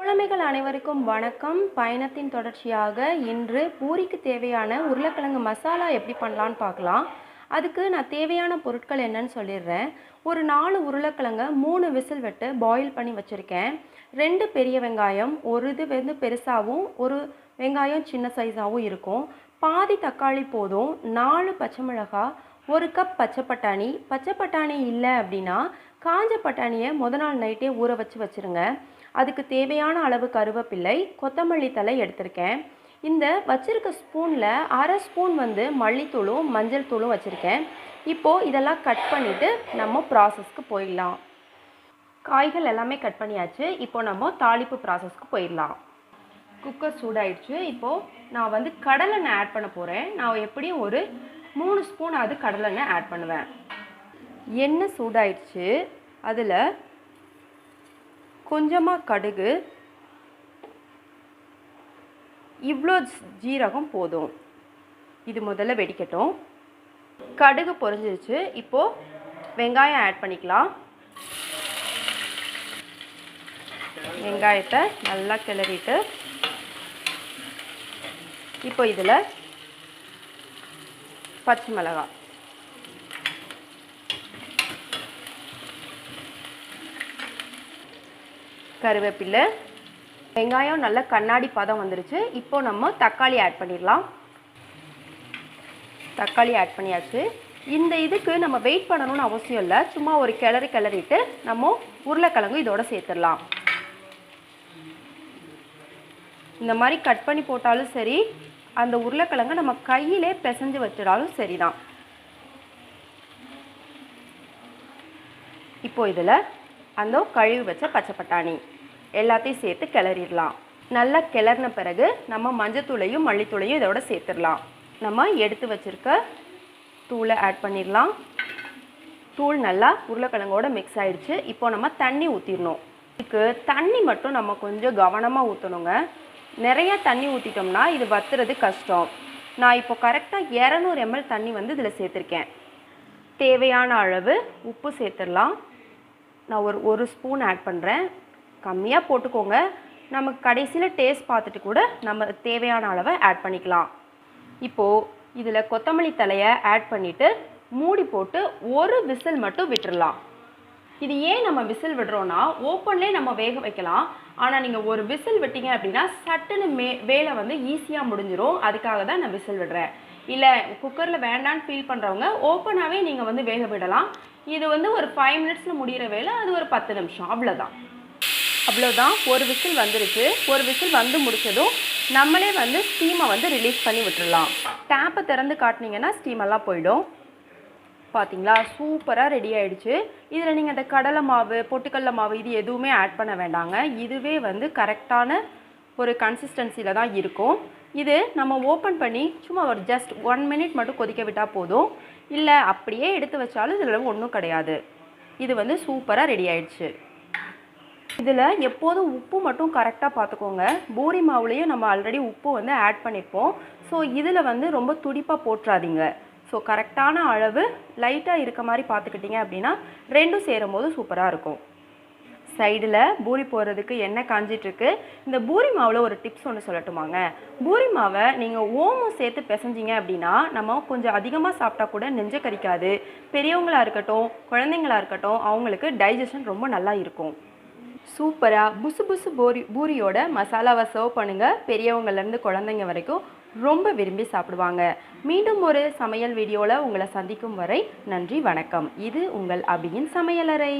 குழந்தைகள் அனைவருக்கும் வணக்கம். பயணத்தின் தொடர்ச்சியாக இன்று பூரிக்கு தேவையான உருளைக்கிழங்கு மசாலா எப்படி பண்ணலான்னு பார்க்கலாம். அதுக்கு நான் தேவையான பொருட்கள் என்னன்னு சொல்லிடுறேன். ஒரு நாலு உருளைக்கிழங்க மூணு விசில் விட்டு பாயில் பண்ணி வச்சுருக்கேன். ரெண்டு பெரிய வெங்காயம் ஒரு இது வந்து பெருசாகவும் ஒரு வெங்காயம் சின்ன சைஸாகவும் இருக்கும். பாதி தக்காளி போதும். நாலு பச்சை மிளகாய் ஒரு கப் பச்சை பட்டாணி. பச்சை பட்டாணி இல்லை அப்படின்னா காஞ்ச பட்டாணியை முத நாள் நைட்டே ஊற வச்சு வச்சுருங்க. அதுக்கு தேவையான அளவு கருவேப்பிள்ளை கொத்தமல்லி தழை எடுத்திருக்கேன். இந்த வச்சிருக்க ஸ்பூனில் அரை ஸ்பூன் வந்து மல்லித்தூளும் மஞ்சள் தூளும் வச்சுருக்கேன். இப்போது இதெல்லாம் கட் பண்ணிவிட்டு நம்ம ப்ராசஸ்க்கு போயிடலாம். காய்கள் எல்லாமே கட் பண்ணியாச்சு. இப்போ நம்ம தாளிப்பு ப்ராசஸ்க்கு போயிடலாம். குக்கர் சூடாயிடுச்சு. இப்போது நான் வந்து கடலெண்ணெய் ஆட் பண்ண போகிறேன் நான் எப்படியும் ஒரு மூணு ஸ்பூன் அது கடலெண்ணெய் ஆட் பண்ணுவேன். எண்ணெய் சூடாயிடுச்சு. அதில் கொஞ்சமாக கடுகு இவ்வளோ ஜீரகம் போதும். இது முதல்ல வெடிக்கட்டும். கடுகு பொரிஞ்சிருச்சு. இப்போது வெங்காயம் ஆட் பண்ணிக்கலாம். வெங்காயத்தை நல்லா கிளறிட்டு இப்போ இதில் பச்சை மிளகாய் கருவேப்பில்லை வெங்காயம் நல்ல கண்ணாடி பதம் வந்துருச்சு. இப்போ நம்ம தக்காளி ஆட் பண்ணிடலாம். தக்காளி ஆட் பண்ணியாச்சு. இந்த இதுக்கு நம்ம வெயிட் பண்ணணும்னு அவசியம் இல்லை. சும்மா ஒரு கிளறி கிளறிட்டு நம்ம உருளைக்கிழங்கு இதோட சேர்த்துடலாம். இந்த மாதிரி கட் பண்ணி போட்டாலும் சரி அந்த உருளைக்கிழங்கை நம்ம கையிலே பிசைஞ்சு வச்சிடாலும் சரிதான். இப்போ இதில் அந்த கழுவி வச்ச பச்சை பட்டாணி எல்லாத்தையும் சேர்த்து கிளறிடலாம். நல்லா கிளறின பிறகு நம்ம மஞ்சத்தூளையும் மல்லித்தூளையும் இதோட சேர்த்துடலாம். நம்ம எடுத்து வச்சுருக்க தூளை ஆட் பண்ணிடலாம். தூள் நல்லா உருளைக்கிழங்கோட மிக்ஸ் ஆகிடுச்சு இப்போ நம்ம தண்ணி ஊற்றிடணும் இதுக்கு தண்ணி மட்டும் நம்ம கொஞ்சம் கவனமாக ஊற்றணுங்க நிறைய தண்ணி ஊற்றிட்டோம்னா இது வத்துறது கஷ்டம். நான் இப்போ கரெக்டாக இரநூறு எம்எல் தண்ணி வந்து இதில் சேர்த்துருக்கேன். தேவையான அளவு உப்பு சேர்த்துடலாம். நான் ஒரு ஒரு ஸ்பூன் ஆட் பண்ணுறேன் கம்மியாக போட்டுக்கோங்க. நமக்கு கடைசியில் டேஸ்ட் பார்த்துட்டு கூட நம்ம தேவையான அளவை ஆட் பண்ணிக்கலாம். இப்போது இதில் கொத்தமல்லி தலையை ஆட் பண்ணிவிட்டு மூடி போட்டு ஒரு விசில் மட்டும் விட்டுடலாம் இது ஏன் நம்ம விசில் விடுறோன்னா ஓப்பன்லேயே நம்ம வேக வைக்கலாம். ஆனால் நீங்கள் ஒரு விசில் விட்டீங்க அப்படின்னா சட்டுன்னு மே வேலை வந்து ஈஸியாக முடிஞ்சிடும் அதுக்காக தான் நான் விசில் விடுறேன். இல்லை குக்கரில் வேண்டான்னு ஃபீல் பண்ணுறவங்க ஓப்பனாகவே நீங்கள் வந்து வேக விடலாம். இது வந்து ஒரு ஃபைவ் மினிட்ஸில் முடிகிற வேலை அது ஒரு பத்து நிமிஷம். அவ்வளோதான் அவ்வளோதான் ஒரு விசில் வந்துருச்சு. ஒரு விசில் வந்து முடிச்சதும் நம்மளே வந்து ஸ்டீமை வந்து ரிலீஸ் பண்ணி விட்டுடலாம் டேப்பை திறந்து காட்டினீங்கன்னா ஸ்டீமெல்லாம் போயிடும். பார்த்தீங்களா சூப்பராக ரெடி ஆகிடுச்சு இதில் நீங்கள் இந்த கடலை மாவு பொட்டுக்கடலை மாவு இது எதுவுமே ஆட் பண்ண வேண்டாங்க. இதுவே வந்து கரெக்டான ஒரு கன்சிஸ்டன்சியில் தான் இருக்கும். இது நம்ம ஓப்பன் பண்ணி சும்மா ஒரு ஜஸ்ட் ஒன் மினிட் மட்டும் கொதிக்க விட்டால் போதும். இல்லை அப்படியே எடுத்து வச்சாலும் இதில் ஒன்றும் கிடையாது. இது வந்து சூப்பராக ரெடி ஆயிடுச்சு. இதில் எப்போதும் உப்பு மட்டும் கரெக்டாக பார்த்துக்கோங்க பூரி மாவுலேயும் நம்ம ஆல்ரெடி உப்பு வந்து ஆட் பண்ணியிருப்போம் ஸோ இதில் வந்து ரொம்ப துடிப்பாக போட்டுறாதீங்க. ஸோ கரெக்டான அளவு லைட்டாக இருக்க மாதிரி பார்த்துக்கிட்டிங்க அப்படின்னா ரெண்டும் சேரும் போது சூப்பராக இருக்கும். சைடில் பூரி போடுறதுக்கு எண்ணெய் காஞ்சிட்ருக்கு. இந்த பூரி மாவில் ஒரு டிப்ஸ் ஒன்று சொல்லட்டுமாங்க. பூரி மாவை நீங்கள் ஓமம் சேர்த்து பிசைஞ்சிங்க அப்படின்னா நம்ம கொஞ்சம் அதிகமாக சாப்பிட்டா கூட நெஞ்ச கறிக்காது பெரியவங்களாக இருக்கட்டும் குழந்தைங்களா இருக்கட்டும் அவங்களுக்கு டைஜஷன் ரொம்ப நல்லா இருக்கும். சூப்பராக புசு புசு பூரி பூரியோட மசாலாவை சர்வ் பண்ணுங்கள் பெரியவங்கள்லேருந்து குழந்தைங்க வரைக்கும் ரொம்ப விரும்பி சாப்பிடுவாங்க. மீண்டும் ஒரு சமையல் வீடியோவில் உங்களை சந்திக்கும் வரை நன்றி வணக்கம். இது உங்கள் அபியின் சமையலறை.